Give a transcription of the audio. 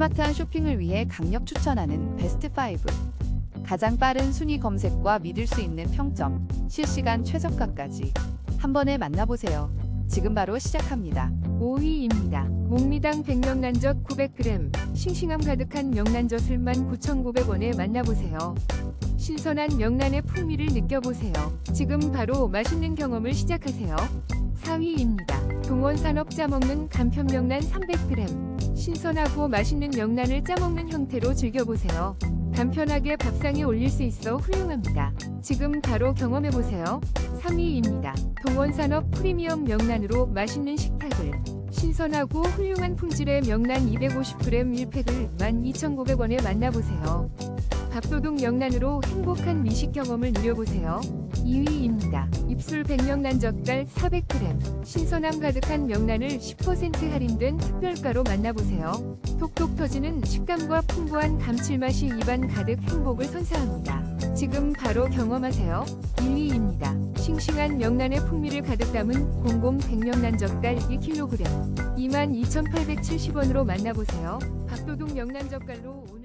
스마트한 쇼핑을 위해 강력 추천하는 베스트 5. 가장 빠른 순위 검색과 믿을 수 있는 평점, 실시간 최저가까지 한 번에 만나보세요. 지금 바로 시작합니다. 5위입니다. 목미당 백명란젓 900g, 싱싱함 가득한 명란젓을 19,900원에 만나보세요. 신선한 명란의 풍미를 느껴보세요. 지금 바로 맛있는 경험을 시작하세요. 4위입니다. 동원산업 짜먹는 간편 명란 300g, 신선하고 맛있는 명란을 짜먹는 형태로 즐겨보세요. 간편하게 밥상에 올릴 수 있어 훌륭합니다. 지금 바로 경험해보세요. 3위입니다. 동원산업 프리미엄 명란으로 맛있는 식탁을 신선하고 훌륭한 품질의 명란 250g 1팩을 12,900원에 만나보세요. 밥도둑 명란으로 행복한 미식 경험을 누려보세요. 2위입니다. 입술 백명란 젓갈 400g 신선함 가득한 명란을 10% 할인된 특별가로 만나보세요. 톡톡 터지는 식감과 풍부한 감칠맛이 입안 가득 행복을 선사합니다. 지금 바로 경험하세요. 1위입니다. 싱싱한 명란의 풍미를 가득 담은 공공 백명란 젓갈 1kg 22,870원으로 만나보세요. 밥도둑 명란 젓갈로